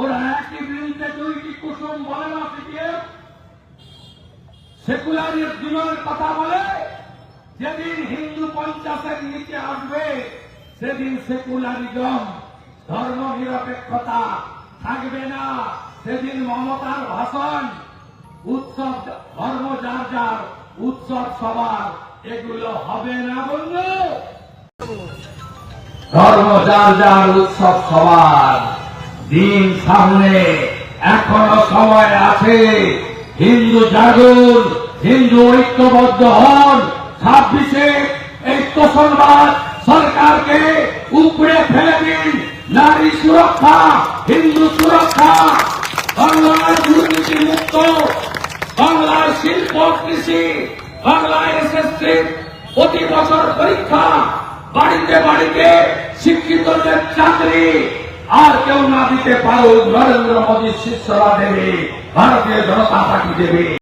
ওরা একই বিরুদ্ধে দুইটি কুসুম বলে না সিপিএম সেকুলারের দিনের কথা বলে, যেদিন হিন্দু পঞ্চাশের নিচে আসবে, সেদিন সেকুলারিজম, ধর্ম নিরপেক্ষতা থাকবে না। সেদিন মমতার ভাষণ, উৎসব, ধর্ম যার যার, উৎসব সবার, এগুলো হবে না বন্ধু। ধর্ম যার যার, উৎসব সবার। দিন সামনে এখনও সময় আছে। হিন্দু জাগুন, হিন্দু ঐক্যবদ্ধ হন। ছাব্বিশে এই তোষণবাদ সরকারকে উপড়ে ফেলে দিন। নারী সুরক্ষা, হিন্দু সুরক্ষা, বাংলার দুর্নীতি মুক্ত, বাংলার শিল্প কৃষি, বাংলায় এসএসসি প্রতি বছর পরীক্ষা, বাড়িতে বাড়িতে শিক্ষিতদের চাকরি আর কেউ না দিতে পারো নরেন্দ্র মোদী শিষ্যরা দেবে ভারতীয় জনতা পার্টি দেবে।